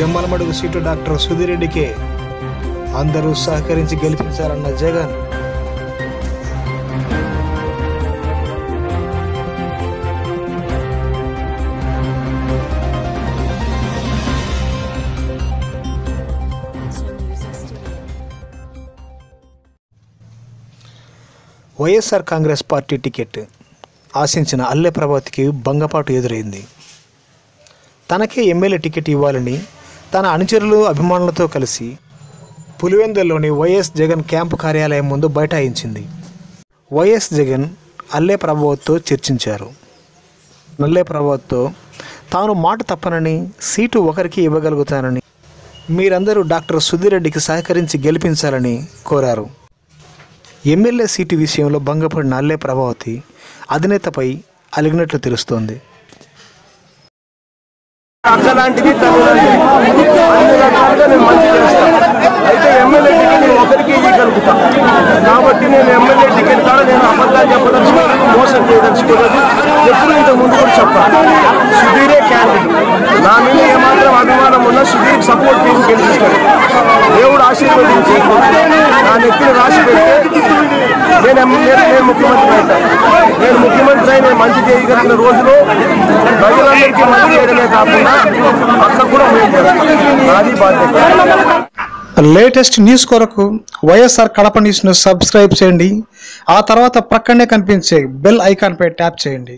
Jammalamadugu seat doctor సుధీరెడ్డికి అందరూ సహకరించి గెలిపించాలన్న Jagan. YSR Congress party ticket ఆశించిన అల్లె ప్రభాతికి భంగపాటు ఎదురైంది. తనకే ఎమ్మెల్యే టికెట్ ఇవ్వాలని తన అనుచరులు అభిమానులతో కలిసి పులివెందుల్లోని వైఎస్ జగన్ క్యాంపు కార్యాలయం ముందు బైఠాయించింది. వైఎస్ జగన్ అల్లే ప్రభావత్తో చర్చించారు. నల్లే ప్రభావత్తో తాను మాట తప్పనని సీటు ఒకరికి ఇవ్వగలుగుతానని మీరందరూ డాక్టర్ సుధీరెడ్డికి సహకరించి గెలిపించాలని కోరారు. ఎమ్మెల్యే సీటు విషయంలో భంగపడిన అల్లే ప్రభావతి అధినేతపై అలిగినట్లు తెలుస్తోంది. అక్కలాంటిది తల్లిలాంటిది అన్ని రకాలుగా నేను మంచి చేస్తాను అయితే ఎమ్మెల్యే టికెట్ నేను ఒకరికి ఇవ్వగలుగుతాను కాబట్టి నేను ఎమ్మెల్యే టికెట్ కాడ నేను అబద్ధాలు చెప్పదలుచుకోలేదు మోసం చేయదలుచుకోలేదు. ఎప్పుడు ఇంత ముందు కూడా చెప్పాను సుధీరే క్యాండిడేట్ నా మీద ఏమాత్రం అభిమానం ఉన్నా సుధీర్కి సపోర్ట్ చేసి గెలిపిస్తాను దేవుడు ఆశీర్వదించి. నా నెత్తిని రాసి పెడితే నేను నేను ముఖ్యమంత్రి అవుతాను నేను ముఖ్యమంత్రి అయి మంచి చేయగలిగిన రోజులు ప్రజలందరికీ మంచి చేయడమే కాకుండా పక్కకు కూడా మేలు చేస్తాను బాధ్యత. లేటెస్ట్ న్యూస్ కొరకు వైఎస్ఆర్ కడప న్యూస్ను సబ్స్క్రైబ్ చేయండి. ఆ తర్వాత ప్రక్కనే కనిపించే బెల్ ఐకాన్పై ట్యాప్ చేయండి.